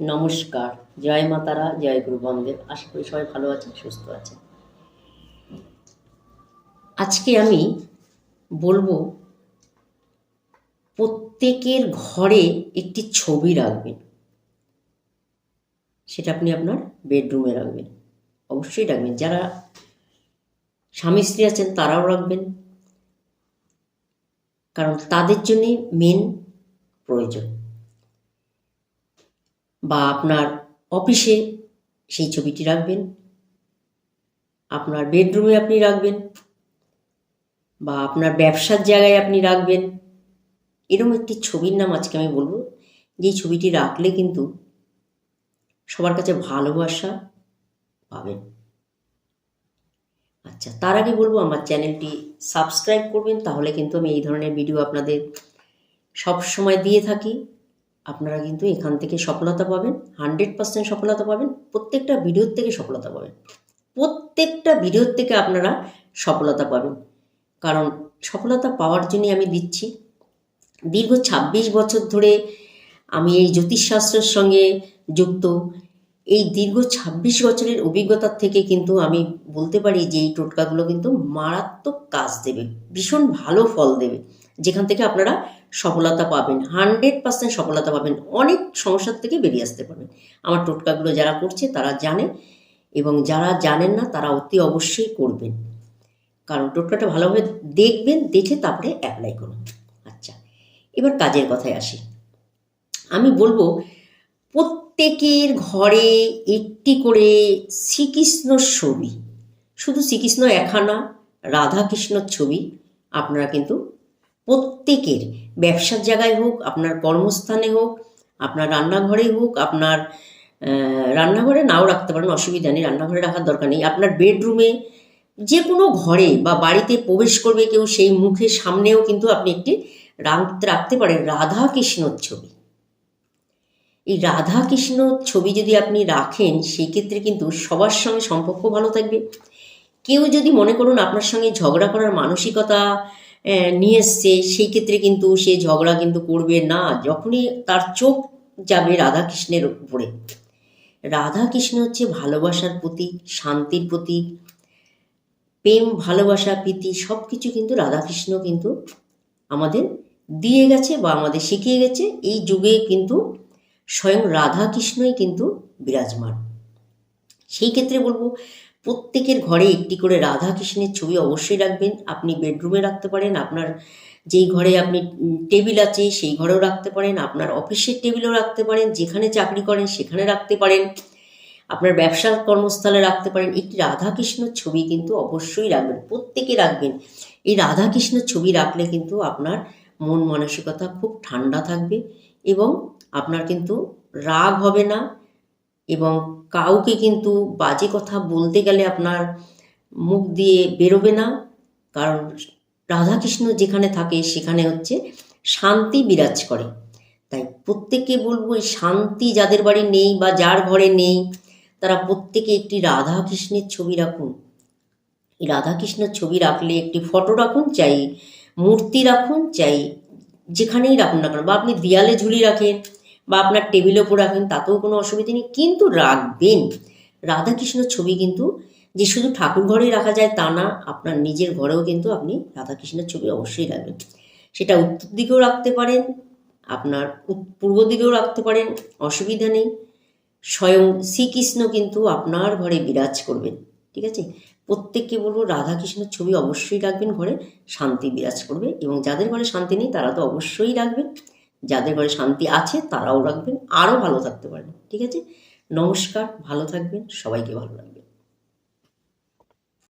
নমস্কার। জয় মাতারা, জয় গুরু বন্দেব আশা করি সবাই ভালো আছেন, সুস্থ আছেন। আজকে আমি বলব, প্রত্যেকের ঘরে একটি ছবি রাখবেন। সেটা আপনি আপনার বেডরুমে রাখবেন। অবশ্যই রাখবেন। যারা স্বামী স্ত্রী আছেন, তারাও রাখবেন। কারণ তাদের জন্যে মেন প্রয়োজন। বা আপনার অফিসে সেই ছবিটি রাখবেন, আপনার বেডরুমে আপনি রাখবেন, বা আপনার ব্যবসার জায়গায় আপনি রাখবেন। এরকম একটি ছবির নাম আজকে আমি বলব যেই ছবিটি রাখলে কিন্তু সবার কাছে ভালোবাসা পাবেন। আচ্ছা তার আগে বলব আমার চ্যানেলটি সাবস্ক্রাইব করবেন, তাহলে কিন্তু আমি এই ধরনের ভিডিও আপনাদের সব সময় দিয়ে থাকি। আপনারা কিন্তু এখান থেকে সফলতা পাবেন হান্ড্রেড পার্সেন্ট সফলতা পাবেন, প্রত্যেকটা ভিডিওর থেকে সফলতা পাবেন। প্রত্যেকটা ভিডিওর থেকে আপনারা সফলতা পাবেন। কারণ সফলতা পাওয়ার জন্যই আমি দিচ্ছি। দীর্ঘ ২৬ বছর ধরে আমি এই জ্যোতিষশাস্ত্রের সঙ্গে যুক্ত। এই দীর্ঘ ২৬ বছরের অভিজ্ঞতার থেকে কিন্তু আমি বলতে পারি যে এই টোটকাগুলো কিন্তু মারাত্মক কাজ দেবে, ভীষণ ভালো ফল দেবে। যেখান থেকে আপনারা সফলতা পাবেন, হান্ড্রেড পার্সেন্ট সফলতা পাবেন, অনেক সমস্যার থেকে বেরিয়ে আসতে পারবেন। আমার টোটকাগুলো যারা করছে তারা জানে এবং যারা জানেন না তারা অতি অবশ্যই করবেন। কারণ টোটকাটা ভালোভাবে দেখবেন, দেখে তারপরে অ্যাপ্লাই করুন। আচ্ছা এবার কাজের কথায় আসি। আমি বলব, প্রত্যেকের ঘরে একটি করে শ্রীকৃষ্ণর ছবি। শুধু শ্রীকৃষ্ণ এখানা রাধাকৃষ্ণর ছবি আপনারা কিন্তু প্রত্যেকের ব্যবসার জায়গায় হোক, আপনার কর্মস্থানে হোক, আপনার রান্নাঘরে হোক, আপনার রান্নাঘরে নাও রাখতে পারেন, অসুবিধা নেই, রান্নাঘরে রাখার দরকার নেই। আপনার বেডরুমে যে কোনো ঘরে বা বাড়িতে প্রবেশ করবে কেউ, সেই মুখের সামনেও কিন্তু আপনি একটি রাখতে রাখতে পারেন রাধা কৃষ্ণর ছবি। এই রাধা কৃষ্ণ ছবি যদি আপনি রাখেন, সেই ক্ষেত্রে কিন্তু সবার সঙ্গে সম্পর্ক ভালো থাকবে। কেউ যদি মনে করুন আপনার সঙ্গে ঝগড়া করার মানসিকতা নিয়ে এসছে, সেই ক্ষেত্রে কিন্তু সে ঝগড়া কিন্তু করবে না। যখনই তার চোখ যাবে রাধা কৃষ্ণের উপরে। রাধা কৃষ্ণ হচ্ছে ভালোবাসার প্রতীক, শান্তির প্রতীক, প্রেম, ভালোবাসা, প্রীতি সব কিছু কিন্তু রাধাকৃষ্ণ কিন্তু আমাদের দিয়ে গেছে বা আমাদের শিখিয়ে গেছে। এই যুগে কিন্তু স্বয়ং রাধাকৃষ্ণই কিন্তু বিরাজমান। সেই ক্ষেত্রে বলব প্রত্যেকের ঘরে একটি করে রাধা কৃষ্ণের ছবি অবশ্যই রাখবেন। আপনি বেডরুমে রাখতে পারেন, আপনার যেই ঘরে আপনি টেবিল আছে সেই ঘরেও রাখতে পারেন, আপনার অফিসের টেবিলেও রাখতে পারেন, যেখানে চাকরি করেন সেখানে রাখতে পারেন, আপনার ব্যবসার কর্মস্থলে রাখতে পারেন। একটি রাধাকৃষ্ণর ছবি কিন্তু অবশ্যই রাখবেন, প্রত্যেকে রাখবেন। এই রাধা রাধাকৃষ্ণের ছবি রাখলে কিন্তু আপনার মন মানসিকতা খুব ঠান্ডা থাকবে এবং আপনার কিন্তু রাগ হবে না এবং কাউকে কিন্তু বাজে কথা বলতে গেলে আপনার মুখ দিয়ে বেরোবে না। কারণ রাধাকৃষ্ণ যেখানে থাকে সেখানে হচ্ছে শান্তি বিরাজ করে। তাই প্রত্যেককে বলব, এই শান্তি যাদের বাড়ি নেই বা যার ঘরে নেই, তারা প্রত্যেকে একটি রাধাকৃষ্ণের ছবি রাখুন। এই রাধাকৃষ্ণের ছবি রাখলে একটি ফটো রাখুন, চাই মূর্তি রাখুন, চাই যেখানেই রাখুন না কেন, বা আপনি দেয়ালে ঝুলি রাখেন বা আপনার টেবিলের ওপর রাখেন, তাতেও কোনো অসুবিধা নেই। কিন্তু রাখবেন। রাধাকৃষ্ণের ছবি কিন্তু যে শুধু ঠাকুর ঘরেই রাখা যায় তা না, আপনার নিজের ঘরেও কিন্তু আপনি রাধাকৃষ্ণের ছবি অবশ্যই রাখবেন। সেটা উত্তর দিকেও রাখতে পারেন, আপনার পূর্ব দিকেও রাখতে পারেন, অসুবিধা নেই। স্বয়ং শ্রীকৃষ্ণ কিন্তু আপনার ঘরে বিরাজ করবেন, ঠিক আছে? প্রত্যেককে বলব, রাধাকৃষ্ণের ছবি অবশ্যই রাখবেন ঘরে, শান্তি বিরাজ করবে এবং যাদের ঘরে শান্তি নেই তারা তো অবশ্যই রাখবেন। যাদের ঘরে শান্তি আছে তারাও রাখবেন, আরও ভালো থাকতে পারবেন, ঠিক আছে? নমস্কার, ভালো থাকবেন, সবাইকে ভালো রাখবেন।